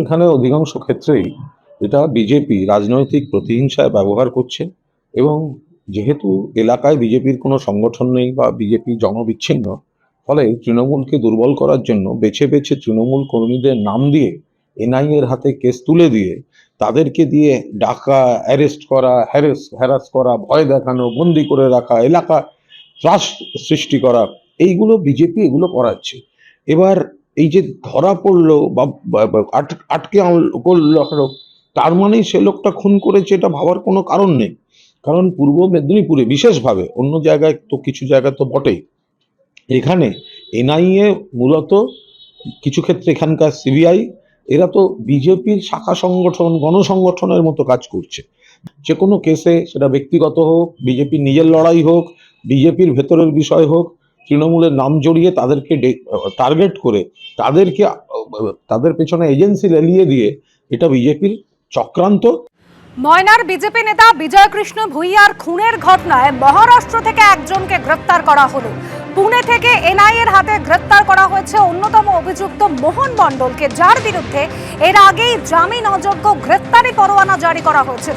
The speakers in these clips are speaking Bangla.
এখানে অধিকাংশ ক্ষেত্রেই এটা বিজেপি রাজনৈতিক প্রতিহিংসায় ব্যবহার করছে এবং যেহেতু এলাকায় বিজেপির কোনো সংগঠন নেই বা বিজেপি জনবিচ্ছিন্ন, ফলে তৃণমূলকে দুর্বল করার জন্য বেছে বেছে তৃণমূল কর্মীদের নাম দিয়ে এনআইএর হাতে কেস তুলে দিয়ে তাদেরকে দিয়ে ডাকা, অ্যারেস্ট করা, হ্যারেস, হ্যারাস করা, ভয় দেখানো, বন্দি করে রাখা, এলাকা ত্রাস সৃষ্টি করা, এইগুলো বিজেপি এগুলো করাচ্ছে। এবার এই যে ধরা পড়ল বা, বা- বা আট- আটকে করল তার মানেই সে লোকটা খুন করেছে এটা ভাবার কোনো কারণ নেই। কারণ পূর্ব মেদিনীপুরে বিশেষভাবে অন্য জায়গায় তো কিছু জায়গায় তো বটেই। এখানে এনআইএ মূলত কিছু ক্ষেত্রে এখানকার সিবিআই, এরা তো বিজেপির শাখা সংগঠন, গণসংগঠনের মতো কাজ করছে। যে কোনো কেসে সেটা ব্যক্তিগত হোক, বিজেপির নিজের লড়াই হোক, বিজেপির ভেতরের বিষয় হোক তৃণমূলের নাম জড়িয়ে তাদেরকে টার্গেট করে তাদেরকে, তাদের পেছনে এজেন্সি লেলিয়ে দিয়ে এটা বিজেপির চক্রান্ত। ময়নার বিজেপি নেতা বিজয়কৃষ্ণ ভুইয়ার খুনের ঘটনায় মহারাষ্ট্র থেকে একজনকে গ্রেপ্তার করা হলো। পুনে থেকে এনআইএর হাতে গ্রেপ্তার করা হয়েছে অন্যতম অভিযুক্ত মোহন মণ্ডলকে, যার বিরুদ্ধে এর আগেই জামিন অযোগ্য গ্রেপ্তারি পরোয়ানা জারি করা হয়েছিল।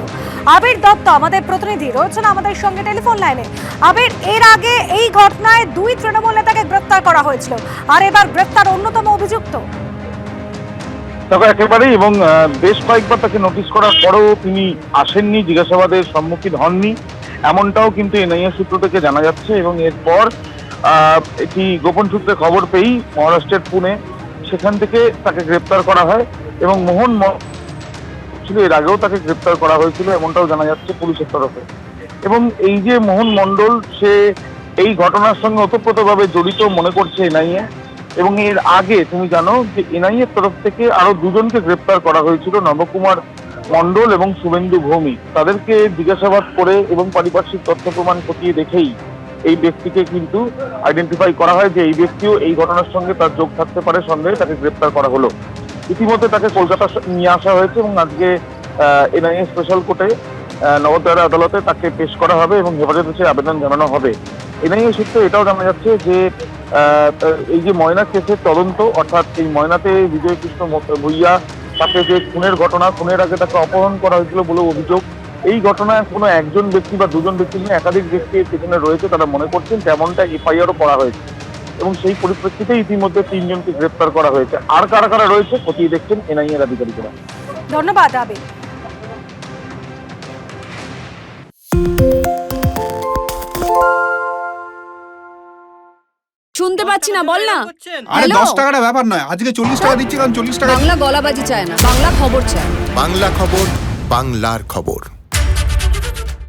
আবির দত্ত আমাদের প্রতিনিধি রয়েছেন আমাদের সঙ্গে টেলিফোন লাইনে। আবির, এর আগে এই ঘটনায় দুই তৃণমূল নেতাকে গ্রেপ্তার করা হয়েছিল, আর এবার গ্রেপ্তার অন্যতম অভিযুক্ত। দেখো, একেবারেই, এবং বেশ কয়েকবার তাকে নোটিশ করার পরেও তিনি আসেননি, জিজ্ঞাসাবাদের সম্মুখীন হননি। এমনটাও কিন্তু এনআইএ সূত্র থেকে জানা যাচ্ছে, এবং এরপর একটি গোপন সূত্রে খবর পেয়েই মহারাষ্ট্রের পুনে সেখান থেকে তাকে গ্রেপ্তার করা হয় এবং মোহন ছিল এর আগেও তাকে গ্রেপ্তার করা হয়েছিল, এমনটাও জানা যাচ্ছে পুলিশের তরফে। এবং এই যে মোহন মণ্ডল, সে এই ঘটনার সঙ্গে ওতপ্রোতভাবে জড়িত মনে করছে এনআইএ। এবং এর আগে, তুমি জানো যে এনআইএর তরফ থেকে আরও দুজনকে গ্রেপ্তার করা হয়েছিল, নবকুমার মণ্ডল এবং শুভেন্দু ভৌমিক। তাদেরকে জিজ্ঞাসাবাদ করে এবং পারিপার্শ্বিক তথ্য প্রমাণ খতিয়ে দেখেই এই ব্যক্তিকে কিন্তু আইডেন্টিফাই করা হয় যে এই ব্যক্তিও এই ঘটনার সঙ্গে তার যোগ থাকতে পারে, সন্দেহে তাকে গ্রেপ্তার করা হলো। ইতিমধ্যে তাকে কলকাতা নিয়ে আসা হয়েছে এবং আজকে এনআইএ স্পেশাল কোর্টে নবদ্বারা আদালতে তাকে পেশ করা হবে এবং হেফাজতের আবেদন জানানো হবে। এনআইএ সূত্রে এটাও জানা যাচ্ছে যে এই যে ময়না কেসের তদন্ত, অর্থাৎ এই ময়নাতে বিজয় কৃষ্ণ ভুইয়া তাকে যে খুনের ঘটনা, খুনের আগে তাকে অপহরণ করা হয়েছিল বলে অভিযোগ। এই ঘটনায় কোনো একজন ব্যক্তি বা দুজন ব্যক্তি নিয়ে একাধিক ব্যক্তি পেছনে রয়েছে তারা মনে করছেন তেমনটা এফআইআরও করা হয়েছে। এবং সেই পরিপ্রেক্ষিতে ইতিমধ্যে তিনজনকে গ্রেপ্তার করা হয়েছে। আর কারা কারা রয়েছে খতিয়ে দেখছেন এনআইএ এর আধিকারিকরা। ধন্যবাদ আবির শুনতে পাচ্ছি না বল না। আরে দশ টাকাটা ব্যাপার নয় আজকে চল্লিশ টাকা দিচ্ছি কারণ চল্লিশ টাকা বাংলা গলাবাজি চায় না বাংলা খবর চায় বাংলা খবর বাংলার খবর।